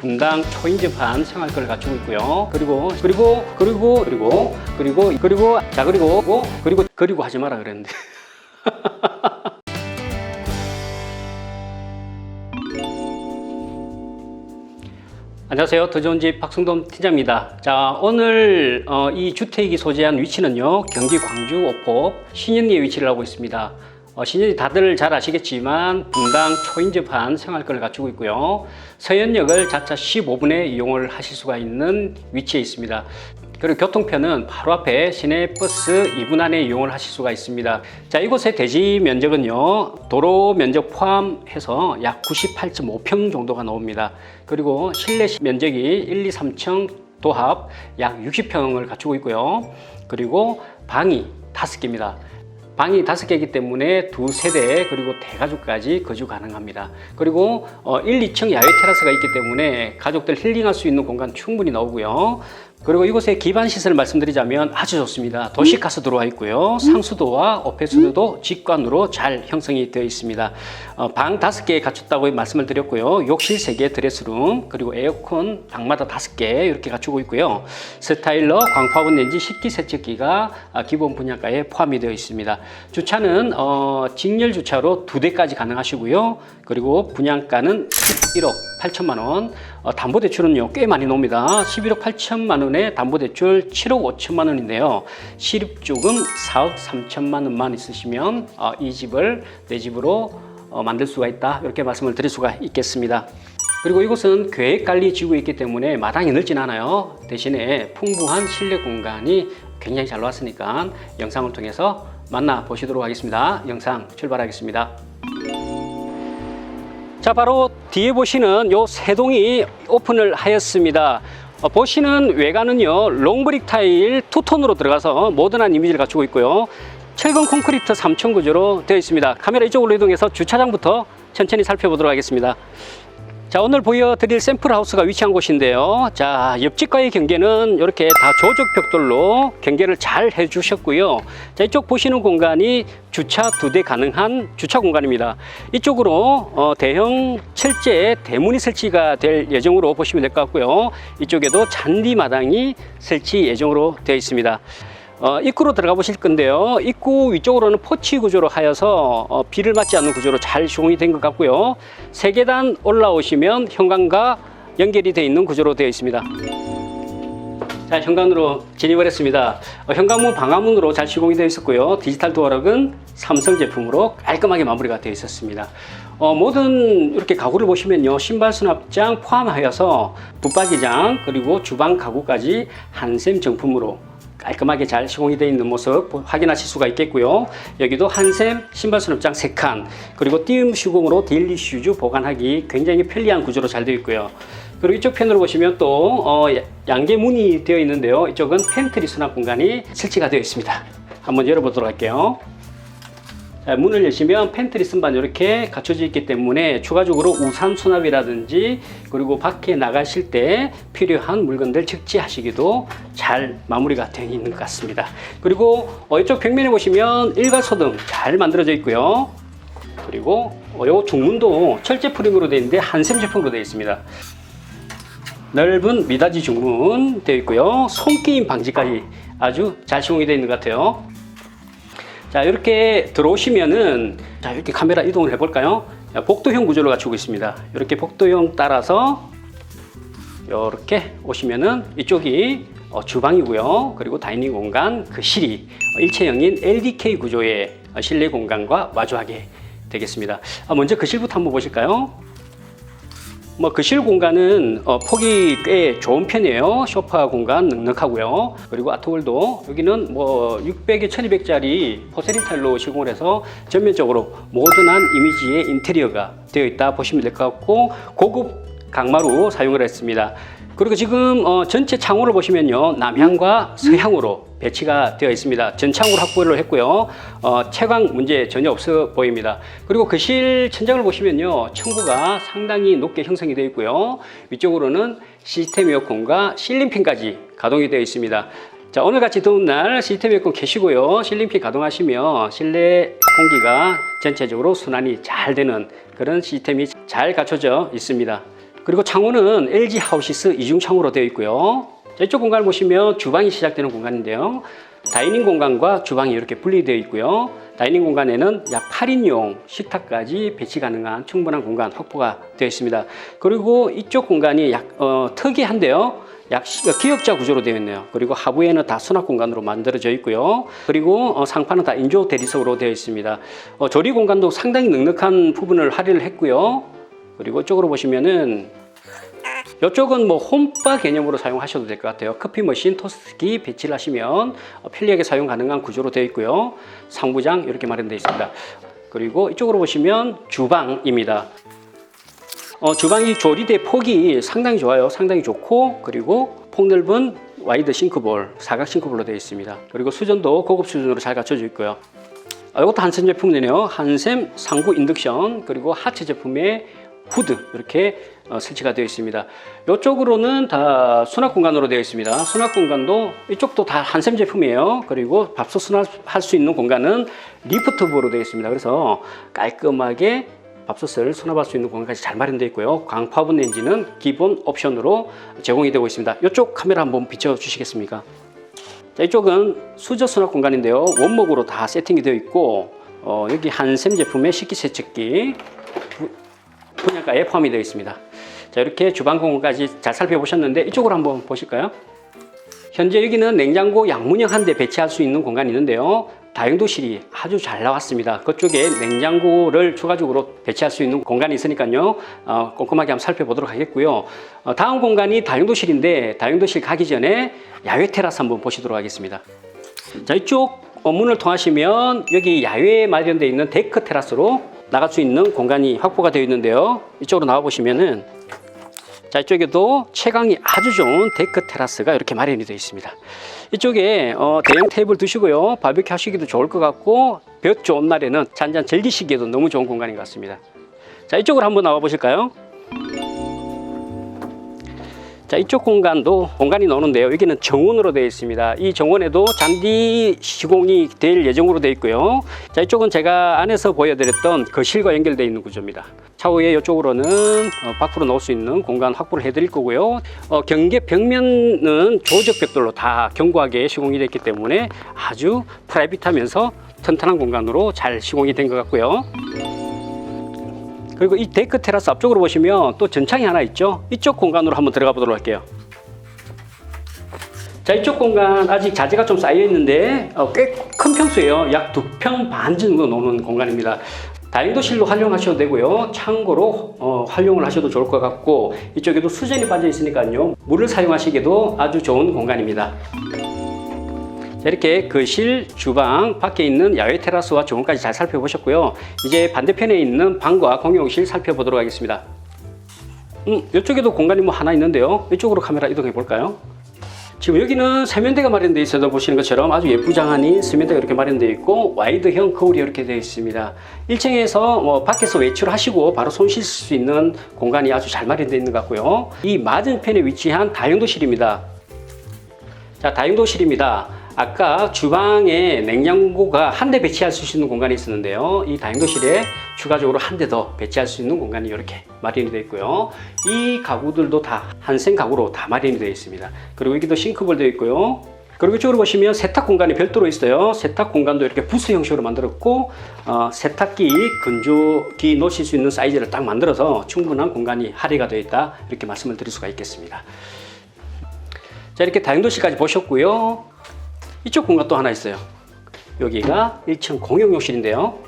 분당 초인접한 생활권을 갖추고 있고요. 그리고 그리고 그리고 그리고 그리고 그리고 자 그리고 그리고 그리고 하지 마라 그랬는데. 안녕하세요. 더 좋은 집 박승돈 팀장입니다. 자, 오늘 어, 이 주택이 소재한 위치는요. 경기 광주 오포 신현리에 위치를 하고 있습니다. 어, 신현리 다들 잘 아시겠지만 분당 초인접한 생활권을 갖추고 있고요. 서현역을 자차 15분에 이용을 하실 수가 있는 위치에 있습니다. 그리고 교통편은 바로 앞에 시내버스 2분 안에 이용을 하실 수가 있습니다. 자, 이곳의 대지 면적은요, 도로 면적 포함해서 약 98.5평 정도가 나옵니다. 그리고 실내 면적이 1, 2, 3층 도합 약 60평을 갖추고 있고요. 그리고 방이 5개입니다. 방이 다섯 개이기 때문에 두 세대 그리고 대가족까지 거주 가능합니다. 그리고 어, 1, 2층 야외 테라스가 있기 때문에 가족들 힐링할 수 있는 공간 충분히 나오고요. 그리고 이곳의 기반 시설을 말씀드리자면 아주 좋습니다. 도시가스 들어와 있고요. 상수도와 오페수도도 직관으로 잘 형성이 되어 있습니다. 어, 방 다섯 개 갖췄다고 말씀을 드렸고요. 욕실 세 개, 드레스룸, 그리고 에어컨 방마다 다섯 개 이렇게 갖추고 있고요. 스타일러, 광파분 렌지, 식기 세척기가 아, 기본 분양가에 포함이 되어 있습니다. 주차는 어, 직렬 주차로 두 대까지 가능하시고요. 그리고 분양가는 11억 8천만 원. 어, 담보대출은요 꽤 많이 나옵니다. 11억 8천만 원에 담보대출 7억 5천만 원인데요. 실입주금 4억 3천만 원만 있으시면 어, 이 집을 내 집으로 어, 만들 수가 있다. 이렇게 말씀을 드릴 수가 있겠습니다. 그리고 이곳은 계획관리 지구에 있기 때문에 마당이 넓진 않아요. 대신에 풍부한 실내 공간이 굉장히 잘 나왔으니까 영상을 통해서 만나 보시도록 하겠습니다. 영상 출발하겠습니다. 자, 바로 뒤에 보시는 요 세 동이 오픈을 하였습니다. 어, 보시는 외관은요, 롱브릭 타일 투톤으로 들어가서 모던한 이미지를 갖추고 있고요. 철근 콘크리트 3층 구조로 되어 있습니다. 카메라 이쪽으로 이동해서 주차장부터 천천히 살펴보도록 하겠습니다. 자, 오늘 보여드릴 샘플 하우스가 위치한 곳인데요. 자, 옆집과의 경계는 이렇게 다 조적 벽돌로 경계를 잘 해주셨고요. 자, 이쪽 보시는 공간이 주차 두 대 가능한 주차 공간입니다. 이쪽으로 어, 대형 철제 대문이 설치가 될 예정으로 보시면 될 것 같고요. 이쪽에도 잔디 마당이 설치 예정으로 되어 있습니다. 어, 입구로 들어가 보실 건데요. 입구 위쪽으로는 포치 구조로 하여서 어, 비를 맞지 않는 구조로 잘 시공이 된 것 같고요. 세 계단 올라오시면 현관과 연결이 되어 있는 구조로 되어 있습니다. 자, 현관으로 진입을 했습니다. 어, 현관문 방화문으로 잘 시공이 되어 있었고요. 디지털 도어락은 삼성 제품으로 깔끔하게 마무리가 되어 있었습니다. 어, 모든 이렇게 가구를 보시면요. 신발 수납장 포함하여서 붙박이장 그리고 주방 가구까지 한샘 정품으로 깔끔하게 잘 시공이 되어 있는 모습 확인하실 수가 있겠고요. 여기도 한샘 신발 수납장 3칸 그리고 띄움 시공으로 데일리 슈즈 보관하기 굉장히 편리한 구조로 잘 되어 있고요. 그리고 이쪽 편으로 보시면 또 어, 양계 문이 되어 있는데요. 이쪽은 팬트리 수납 공간이 설치가 되어 있습니다. 한번 열어보도록 할게요. 자, 문을 여시면 팬트리 선반 이렇게 갖춰져 있기 때문에 추가적으로 우산 수납이라든지 그리고 밖에 나가실 때 필요한 물건들 적재하시기도 잘 마무리가 되어 있는 것 같습니다. 그리고 어, 이쪽 벽면에 보시면 일괄소등 잘 만들어져 있고요. 그리고 어, 요 중문도 철제 프림으로 되어 있는데 한샘 제품으로 되어 있습니다. 넓은 미닫이 중문 되어 있고요. 손끼임 방지까지 아주 잘 시공이 되어 있는 것 같아요. 자 이렇게 들어오시면은 자 이렇게 카메라 이동을 해볼까요? 자, 복도형 구조를 갖추고 있습니다. 이렇게 복도형 따라서 이렇게 오시면은 이쪽이 어, 주방이고요. 그리고 다이닝 공간, 그 실이 어, 일체형인 LDK 구조의 어, 실내 공간과 마주하게 되겠습니다. 아, 먼저 그 실부터 한번 보실까요? 뭐 거실 공간은 어, 폭이 꽤 좋은 편이에요. 소파 공간 넉넉하고요. 그리고 아트홀도 여기는 뭐 600에 1200짜리 포세린 타일로 시공을 해서 전면적으로 모던한 이미지의 인테리어가 되어 있다 보시면 될 것 같고 고급 강마루 사용을 했습니다. 그리고 지금 어, 전체 창호를 보시면요 남향과 서향으로 배치가 되어 있습니다. 전창으로 확보를 했고요. 어, 채광 문제 전혀 없어 보입니다. 그리고 거실 천장을 보시면요 청구가 상당히 높게 형성이 되어 있고요. 위쪽으로는 시스템 에어컨과 실링팬까지 가동이 되어 있습니다. 자 오늘 같이 더운 날 시스템 에어컨 켜시고요 실링팬 가동하시면 실내 공기가 전체적으로 순환이 잘 되는 그런 시스템이 잘 갖춰져 있습니다. 그리고 창호는 LG 하우시스 이중 창호로 되어 있고요. 자, 이쪽 공간을 보시면 주방이 시작되는 공간인데요. 다이닝 공간과 주방이 이렇게 분리되어 있고요. 다이닝 공간에는 약 8인용 식탁까지 배치 가능한 충분한 공간 확보가 되어 있습니다. 그리고 이쪽 공간이 약 어, 특이한데요. 약 시- 기역자 구조로 되어 있네요. 그리고 하부에는 다 수납 공간으로 만들어져 있고요. 그리고 어, 상판은 다 인조 대리석으로 되어 있습니다. 어, 조리 공간도 상당히 넉넉한 부분을 할애를 했고요. 그리고 이쪽으로 보시면은 이쪽은 뭐 홈바 개념으로 사용하셔도 될 것 같아요. 커피 머신, 토스트기 배치를 하시면 어, 편리하게 사용 가능한 구조로 되어 있고요. 상부장 이렇게 마련되어 있습니다. 그리고 이쪽으로 보시면 주방입니다. 어, 주방이 조리대 폭이 상당히 좋아요. 상당히 좋고 그리고 폭넓은 와이드 싱크볼, 사각 싱크볼로 되어 있습니다. 그리고 수전도 고급 수준으로 잘 갖춰져 있고요. 아, 이것도 한샘 제품이네요. 한샘 상구 인덕션 그리고 하체 제품의 후드 이렇게 어, 설치가 되어 있습니다. 이쪽으로는 다 수납 공간으로 되어 있습니다. 수납 공간도 이쪽도 다 한샘 제품이에요. 그리고 밥솥 수납할 수 있는 공간은 리프트부로 되어 있습니다. 그래서 깔끔하게 밥솥을 수납할 수 있는 공간까지 잘 마련되어 있고요. 광파분 렌지는 기본 옵션으로 제공이 되고 있습니다. 이쪽 카메라 한번 비춰 주시겠습니까? 자, 이쪽은 수저 수납 공간인데요. 원목으로 다 세팅이 되어 있고 어, 여기 한샘 제품의 식기세척기 부- 분양가에 포함이 되어 있습니다. 자, 이렇게 주방 공간까지 잘 살펴보셨는데 이쪽으로 한번 보실까요? 현재 여기는 냉장고 양문형 한 대 배치할 수 있는 공간이 있는데요. 다용도실이 아주 잘 나왔습니다. 그쪽에 냉장고를 추가적으로 배치할 수 있는 공간이 있으니까요. 어, 꼼꼼하게 한번 살펴보도록 하겠고요. 어, 다음 공간이 다용도실인데 다용도실 가기 전에 야외 테라스 한번 보시도록 하겠습니다. 자, 이쪽 어, 문을 통하시면 여기 야외에 마련되어 있는 데크 테라스로 나갈 수 있는 공간이 확보가 되어 있는데요. 이쪽으로 나와 보시면은 자, 이쪽에도 채광이 아주 좋은 데크 테라스가 이렇게 마련이 되어 있습니다. 이쪽에 어, 대형 테이블 두시고요. 바비큐 하시기도 좋을 것 같고 볕 좋은 날에는 잔잔 즐기시기에도 너무 좋은 공간인 것 같습니다. 자, 이쪽으로 한번 나와 보실까요? 자, 이쪽 공간도 공간이 나오는데요. 여기는 정원으로 되어 있습니다. 이 정원에도 잔디 시공이 될 예정으로 되어 있고요. 자, 이쪽은 제가 안에서 보여드렸던 거실과 연결되어 있는 구조입니다. 차후에 이쪽으로는 어, 밖으로 나올 수 있는 공간 확보를 해드릴 거고요. 어, 경계 벽면은 조적 벽돌로 다 견고하게 시공이 됐기 때문에 아주 프라이빗하면서 튼튼한 공간으로 잘 시공이 된 것 같고요. 그리고 이 데크 테라스 앞쪽으로 보시면 또 전창이 하나 있죠. 이쪽 공간으로 한번 들어가 보도록 할게요. 자, 이쪽 공간 아직 자재가 좀 쌓여 있는데 어, 꽤큰 평수예요. 약 두 평 반 정도 노는 공간입니다. 다용도실로 활용하셔도 되고요. 창고로 어, 활용을 하셔도 좋을 것 같고 이쪽에도 수전이 빠져 있으니까요. 물을 사용하시기에도 아주 좋은 공간입니다. 자, 이렇게 거실, 주방, 밖에 있는 야외 테라스와 정원까지 잘 살펴보셨고요. 이제 반대편에 있는 방과 공용실 살펴보도록 하겠습니다. 음, 이쪽에도 공간이 뭐 하나 있는데요. 이쪽으로 카메라 이동해 볼까요? 지금 여기는 세면대가 마련되어 있어서 보시는 것처럼 아주 예쁘장하니 세면대가 이렇게 마련되어 있고 와이드형 거울이 이렇게 되어 있습니다. 1층에서 뭐 밖에서 외출하시고 바로 손 씻을 수 있는 공간이 아주 잘 마련되어 있는 것 같고요. 이 맞은편에 위치한 다용도실입니다. 자, 다용도실입니다. 아까 주방에 냉장고가 한 대 배치할 수 있는 공간이 있었는데요. 이 다용도실에 추가적으로 한 대 더 배치할 수 있는 공간이 이렇게 마련이 되어 있고요. 이 가구들도 다 한생 가구로 다 마련이 되어 있습니다. 그리고 여기도 싱크볼 되어 있고요. 그리고 이쪽으로 보시면 세탁 공간이 별도로 있어요. 세탁 공간도 이렇게 부스 형식으로 만들었고 어, 세탁기, 건조기 놓으실 수 있는 사이즈를 딱 만들어서 충분한 공간이 할애가 되어 있다 이렇게 말씀을 드릴 수가 있겠습니다. 자 이렇게 다용도실까지 보셨고요. 이쪽 공간 또 하나 있어요. 여기가 1층 공용욕실인데요.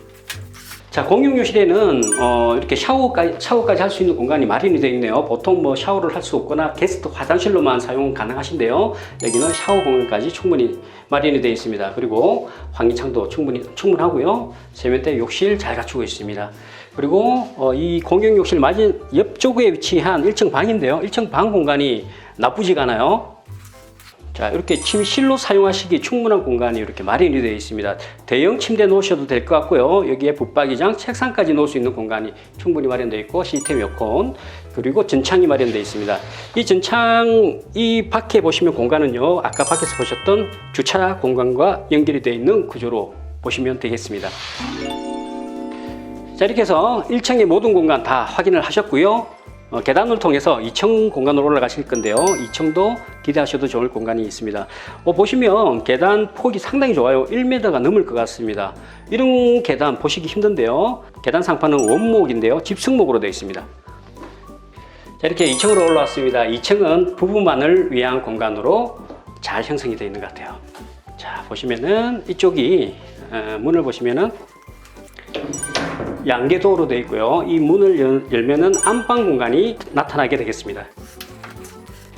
자, 공용욕실에는 어, 이렇게 샤워까지, 샤워까지 할 수 있는 공간이 마련이 되어 있네요. 보통 뭐 샤워를 할 수 없거나 게스트 화장실로만 사용 가능하신데요. 여기는 샤워 공간까지 충분히 마련이 되어 있습니다. 그리고 환기창도 충분히 충분하고요. 세면대 욕실 잘 갖추고 있습니다. 그리고 어, 이 공용욕실 맞은 옆쪽에 위치한 1층 방인데요. 1층 방 공간이 나쁘지가 않아요. 자, 이렇게 침실로 사용하시기 충분한 공간이 이렇게 마련이 되어 있습니다. 대형 침대 놓으셔도 될 것 같고요. 여기에 붙박이장, 책상까지 놓을 수 있는 공간이 충분히 마련되어 있고 시스템 에어컨 그리고 전창이 마련되어 있습니다. 이 전창 이 밖에 보시면 공간은요. 아까 밖에서 보셨던 주차 공간과 연결이 되어 있는 구조로 보시면 되겠습니다. 자, 이렇게 해서 1층의 모든 공간 다 확인을 하셨고요. 어, 계단을 통해서 2층 공간으로 올라가실 건데요. 2층도 기대하셔도 좋을 공간이 있습니다. 어, 보시면 계단 폭이 상당히 좋아요. 1m가 넘을 것 같습니다. 이런 계단 보시기 힘든데요. 계단 상판은 원목인데요. 집승목으로 되어 있습니다. 자, 이렇게 2층으로 올라왔습니다. 2층은 부부만을 위한 공간으로 잘 형성이 되어 있는 것 같아요. 자, 보시면은 이쪽이 어, 문을 보시면은 양계도로 되어 있고요. 이 문을 열- 열면은 안방 공간이 나타나게 되겠습니다.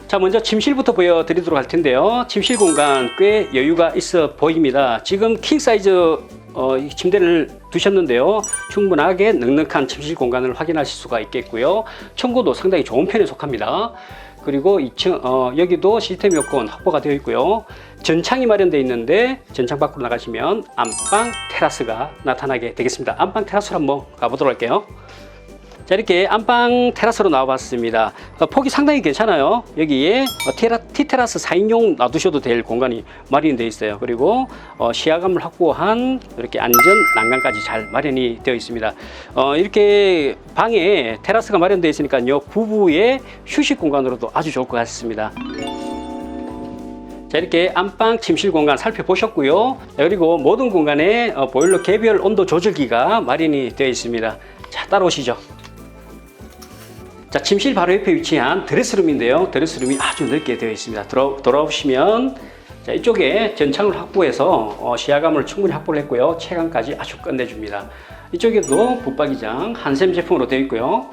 자, 먼저 침실부터 보여드리도록 할 텐데요. 침실 공간 꽤 여유가 있어 보입니다. 지금 킹 사이즈 어, 이 침대를 두셨는데요. 충분하게 넉넉한 침실 공간을 확인하실 수가 있겠고요. 청구도 상당히 좋은 편에 속합니다. 그리고 2층 어, 여기도 시스템 여건 확보가 되어 있고요. 전창이 마련되어 있는데 전창 밖으로 나가시면 안방 테라스가 나타나게 되겠습니다. 안방 테라스로 한번 가보도록 할게요. 자 이렇게 안방 테라스로 나와봤습니다. 어, 폭이 상당히 괜찮아요. 여기에 어, 테라, 티테라스 4인용 놔두셔도 될 공간이 마련되어 있어요. 그리고 어, 시야감을 확보한 이렇게 안전 난간까지 잘 마련이 되어 있습니다. 어, 이렇게 방에 테라스가 마련되어 있으니까요. 부부의 휴식 공간으로도 아주 좋을 것 같습니다. 자 이렇게 안방 침실 공간 살펴보셨고요. 자, 그리고 모든 공간에 어, 보일러 개별 온도 조절기가 마련이 되어 있습니다. 자 따라오시죠. 자, 침실 바로 옆에 위치한 드레스룸인데요. 드레스룸이 아주 넓게 되어 있습니다. 들어, 돌아오시면 자, 이쪽에 전창을 확보해서 어, 시야감을 충분히 확보를 했고요. 채광까지 아주 끝내줍니다. 이쪽에도 붙박이장 한샘 제품으로 되어 있고요.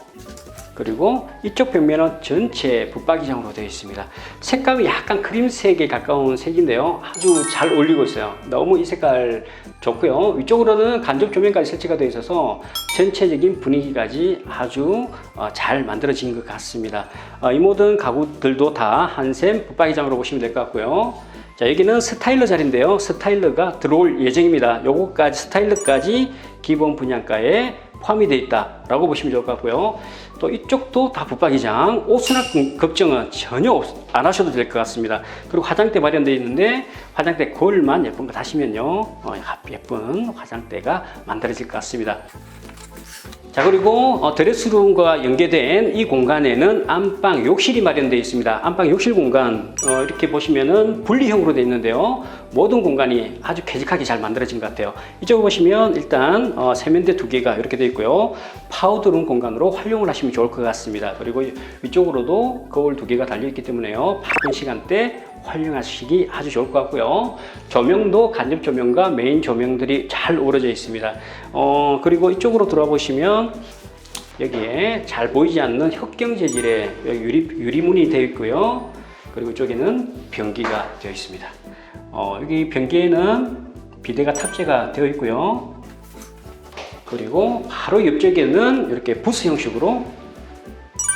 그리고 이쪽 벽면은 전체 붙박이장으로 되어 있습니다. 색감이 약간 크림색에 가까운 색인데요. 아주 잘 어울리고 있어요. 너무 이 색깔 좋고요. 위쪽으로는 간접 조명까지 설치가 되어 있어서 전체적인 분위기까지 아주 어, 잘 만들어진 것 같습니다. 어, 이 모든 가구들도 다 한샘 붙박이장으로 보시면 될 것 같고요. 자 여기는 스타일러 자리인데요. 스타일러가 들어올 예정입니다. 요거까지 스타일러까지 기본 분양가에 포함이 되어 있다라고 보시면 좋을 것 같고요. 또 이쪽도 다 붙박이장, 옷 수납 걱정은 전혀 없- 안 하셔도 될 것 같습니다. 그리고 화장대 마련되어 있는데 화장대 거울만 예쁜 거 다시면요 어, 예쁜 화장대가 만들어질 것 같습니다. 자 그리고 어, 드레스룸과 연계된 이 공간에는 안방 욕실이 마련되어 있습니다. 안방 욕실 공간 어, 이렇게 보시면은 분리형으로 되어 있는데요. 모든 공간이 아주 쾌적하게 잘 만들어진 것 같아요. 이쪽 보시면 일단 어, 세면대 두 개가 이렇게 되어 있고요. 파우더룸 공간으로 활용을 하시면 좋을 것 같습니다. 그리고 위쪽으로도 거울 두 개가 달려 있기 때문에요. 바쁜 시간대 활용하시기 아주 좋을 것 같고요. 조명도 간접 조명과 메인 조명들이 잘 어우러져 있습니다. 어, 그리고 이쪽으로 들어와 보시면 여기에 잘 보이지 않는 흑경 재질의 유리, 유리문이 되어 있고요. 그리고 이쪽에는 변기가 되어 있습니다. 어, 여기 변기에는 비데가 탑재가 되어 있고요. 그리고 바로 옆쪽에는 이렇게 부스 형식으로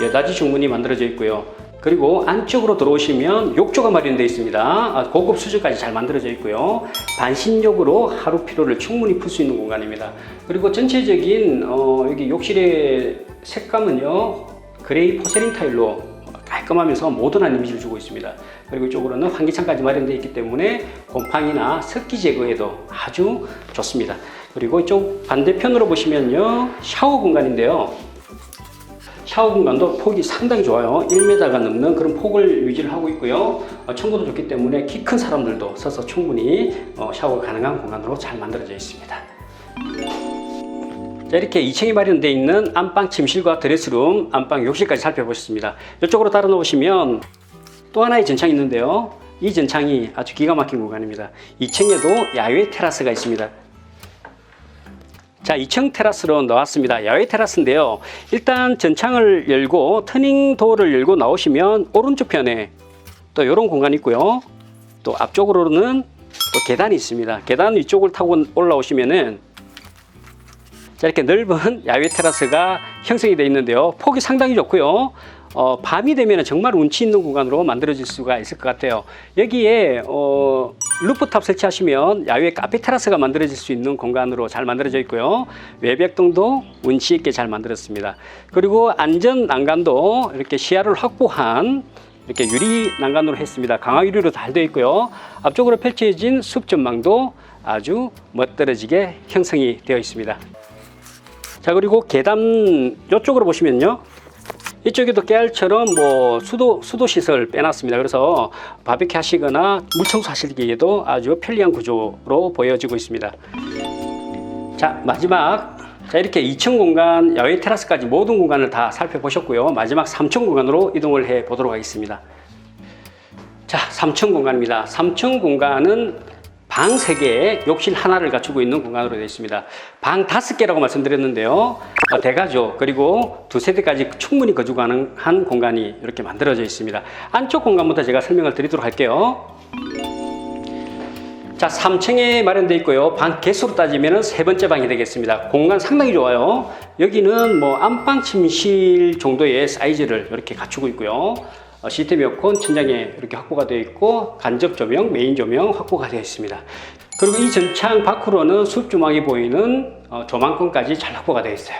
여닫이 중문이 만들어져 있고요. 그리고 안쪽으로 들어오시면 욕조가 마련되어 있습니다. 아, 고급 수조까지 잘 만들어져 있고요. 반신욕으로 하루 피로를 충분히 풀 수 있는 공간입니다. 그리고 전체적인 어, 여기 욕실의 색감은요 그레이 포세린 타일로 깔끔하면서 모던한 이미지를 주고 있습니다. 그리고 이쪽으로는 환기창까지 마련되어 있기 때문에 곰팡이나 습기 제거에도 아주 좋습니다. 그리고 이쪽 반대편으로 보시면요 샤워 공간인데요. 샤워 공간도 폭이 상당히 좋아요. 1m가 넘는 그런 폭을 유지를 하고 있고요. 어, 청구도 좋기 때문에 키 큰 사람들도 서서 충분히 어, 샤워가 가능한 공간으로 잘 만들어져 있습니다. 자, 이렇게 2층에 마련되어 있는 안방 침실과 드레스룸, 안방 욕실까지 살펴보셨습니다. 이쪽으로 따라 놓으시면 또 하나의 전창이 있는데요. 이 전창이 아주 기가 막힌 공간입니다. 2층에도 야외 테라스가 있습니다. 자, 2층 테라스로 나왔습니다. 야외 테라스인데요. 일단 전창을 열고 터닝 도어를 열고 나오시면 오른쪽 편에 또 이런 공간이 있고요. 또 앞쪽으로는 또 계단이 있습니다. 계단 위쪽을 타고 올라오시면은 자, 이렇게 넓은 야외 테라스가 형성이 되어 있는데요. 폭이 상당히 좋고요. 어, 밤이 되면 정말 운치 있는 공간으로 만들어질 수가 있을 것 같아요. 여기에 어, 루프탑 설치하시면 야외 카페 테라스가 만들어질 수 있는 공간으로 잘 만들어져 있고요. 외벽등도 운치 있게 잘 만들었습니다. 그리고 안전 난간도 이렇게 시야를 확보한 이렇게 유리 난간으로 했습니다. 강화 유리로 잘 되어 있고요. 앞쪽으로 펼쳐진 숲 전망도 아주 멋들어지게 형성이 되어 있습니다. 자 그리고 계단 이쪽으로 보시면요 이쪽에도 깨알처럼 뭐 수도 수도 시설 빼놨습니다. 그래서 바비큐 하시거나 물 청소 하시기에도 아주 편리한 구조로 보여지고 있습니다. 자 마지막 자 이렇게 2층 공간 야외 테라스까지 모든 공간을 다 살펴보셨고요. 마지막 3층 공간으로 이동을 해 보도록 하겠습니다. 자 3층 공간입니다. 3층 공간은 방 3개, 욕실 하나를 갖추고 있는 공간으로 되어 있습니다. 방 5개라고 말씀드렸는데요. 어, 대가족, 그리고 두 세대까지 충분히 거주 가능한 공간이 이렇게 만들어져 있습니다. 안쪽 공간부터 제가 설명을 드리도록 할게요. 자, 3층에 마련되어 있고요. 방 개수로 따지면 세 번째 방이 되겠습니다. 공간 상당히 좋아요. 여기는 뭐 안방 침실 정도의 사이즈를 이렇게 갖추고 있고요. 어, 시스템 에어컨 천장에 이렇게 확보가 되어 있고 간접 조명, 메인 조명 확보가 되어 있습니다. 그리고 이 전창 밖으로는 숲 주막이 보이는 어, 조망권까지 잘 확보가 되어 있어요.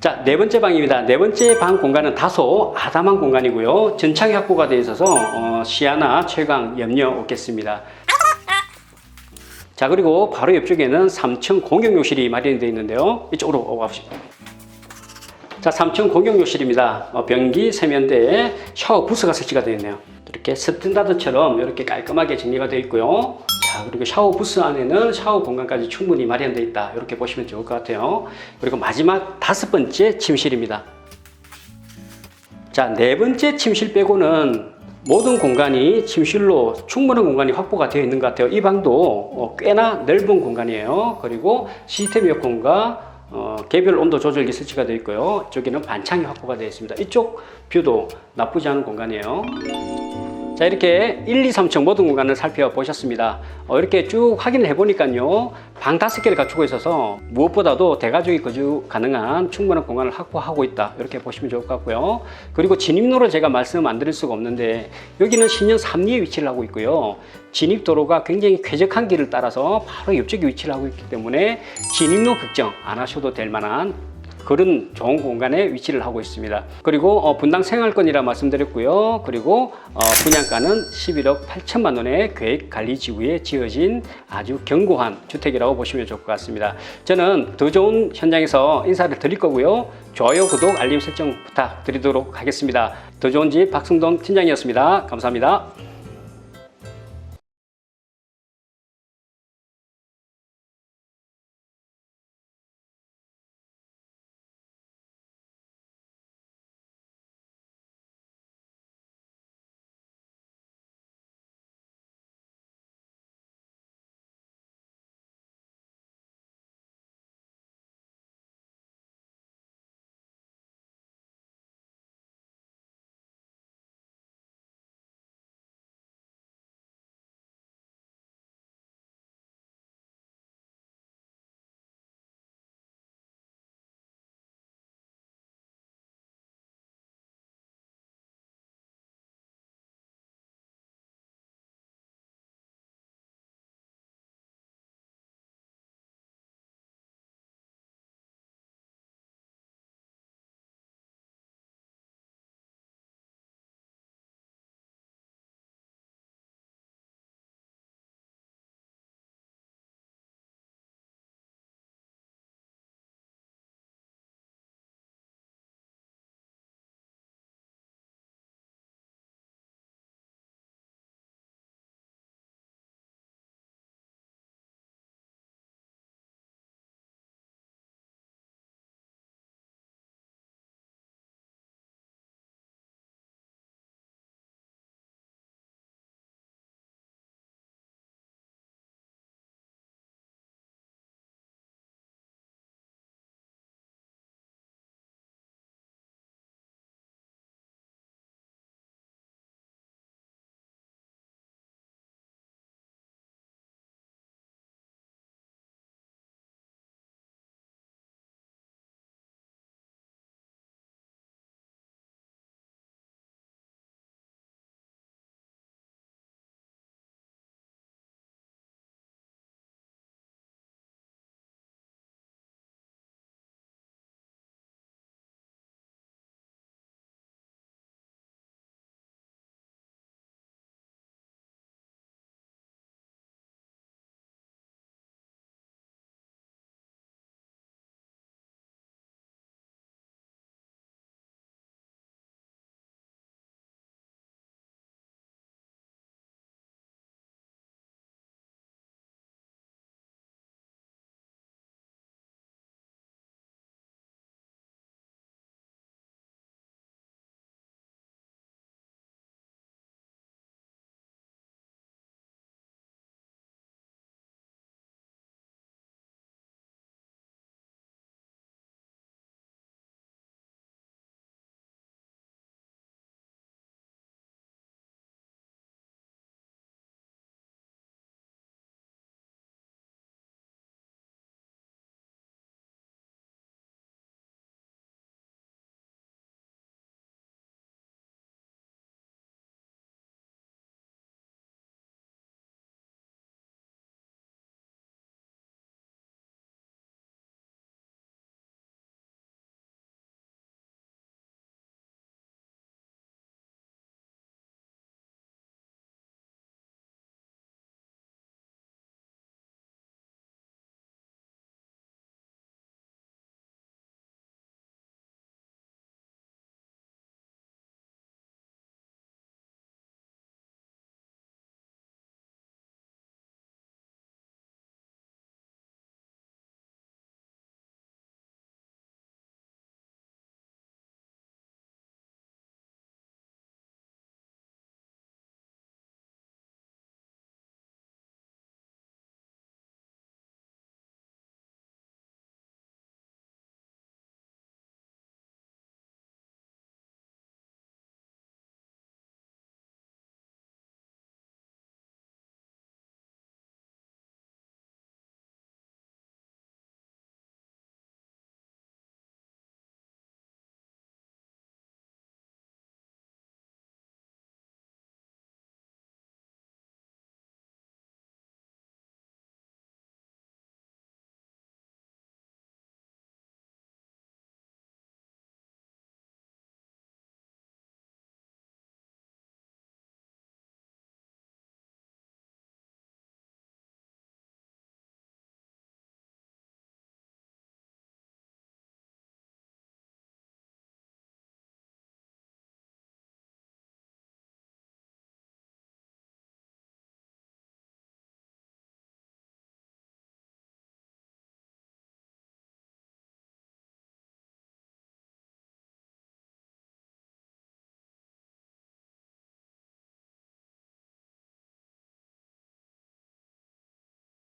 자, 네 번째 방입니다. 네 번째 방 공간은 다소 아담한 공간이고요. 전창이 확보가 되어 있어서 어, 시야나 채광 염려 없겠습니다. 자, 그리고 바로 옆쪽에는 3층 공용욕실이 마련되어 있는데요. 이쪽으로 와보시죠. 자, 3층 공용욕실입니다. 어, 변기 세면대에 샤워 부스가 설치가 되어 있네요. 이렇게 스탠다드처럼 이렇게 깔끔하게 정리가 되어 있고요. 자, 그리고 샤워 부스 안에는 샤워 공간까지 충분히 마련되어 있다. 이렇게 보시면 좋을 것 같아요. 그리고 마지막 다섯 번째 침실입니다. 자, 네 번째 침실 빼고는 모든 공간이 침실로 충분한 공간이 확보가 되어 있는 것 같아요. 이 방도 어, 꽤나 넓은 공간이에요. 그리고 시스템 에어컨과 어, 개별 온도 조절기 설치가 되어 있고요. 이쪽에는 반창이 확보가 되어 있습니다. 이쪽 뷰도 나쁘지 않은 공간이에요. 자 이렇게 1, 2, 3층 모든 공간을 살펴보셨습니다. 어, 이렇게 쭉 확인을 해보니까요. 방 다섯 개를 갖추고 있어서 무엇보다도 대가족이 거주 가능한 충분한 공간을 확보하고 있다. 이렇게 보시면 좋을 것 같고요. 그리고 진입로를 제가 말씀 안 드릴 수가 없는데 여기는 신년 3리에 위치를 하고 있고요. 진입도로가 굉장히 쾌적한 길을 따라서 바로 옆쪽에 위치를 하고 있기 때문에 진입로 걱정 안 하셔도 될 만한 그런 좋은 공간에 위치를 하고 있습니다. 그리고 어, 분당 생활권이라 말씀드렸고요. 그리고 어, 분양가는 11억 8천만 원의 계획 관리 지구에 지어진 아주 견고한 주택이라고 보시면 좋을 것 같습니다. 저는 더 좋은 현장에서 인사를 드릴 거고요. 좋아요, 구독, 알림 설정 부탁드리도록 하겠습니다. 더 좋은 집 박승돈 팀장이었습니다. 감사합니다.